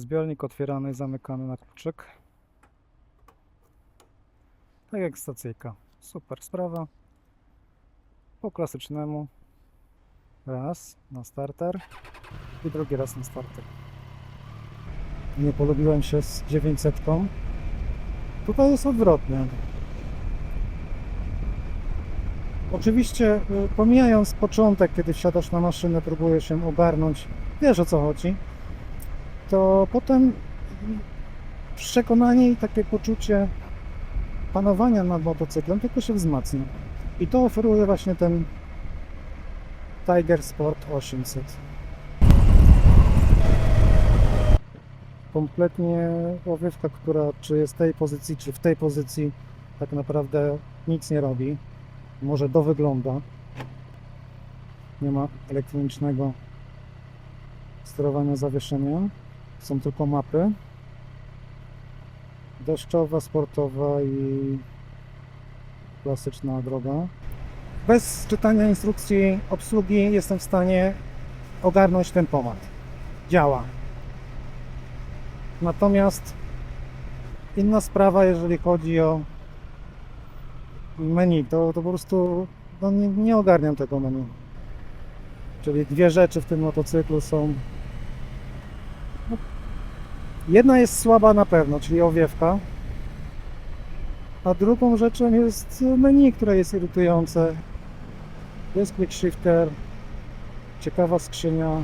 Zbiornik otwierany zamykany na kluczyk. Tak jak stacyjka. Super sprawa. Po klasycznemu. Raz na starter i drugi raz na starter. Nie polubiłem się z 900. Tutaj jest odwrotnie. Oczywiście, y, pomijając początek, kiedy wsiadasz na maszynę, próbujesz się ogarnąć, wiesz o co chodzi, to potem przekonanie i takie poczucie panowania nad motocyklem tylko się wzmacnia. I to oferuje właśnie ten Tiger Sport 800. Kompletnie owiewka, która czy jest w tej pozycji, czy w tej pozycji, tak naprawdę nic nie robi. Może do wygląda. Nie ma elektronicznego sterowania zawieszeniem. Są tylko mapy. Deszczowa, sportowa i klasyczna droga. Bez czytania instrukcji obsługi jestem w stanie ogarnąć ten pomad. Działa. Natomiast inna sprawa, jeżeli chodzi o menu, to, to po prostu no, nie, nie ogarniam tego menu. Czyli dwie rzeczy w tym motocyklu są. Jedna jest słaba na pewno, czyli owiewka. A drugą rzeczą jest menu, które jest irytujące. Jest quick shifter, ciekawa skrzynia,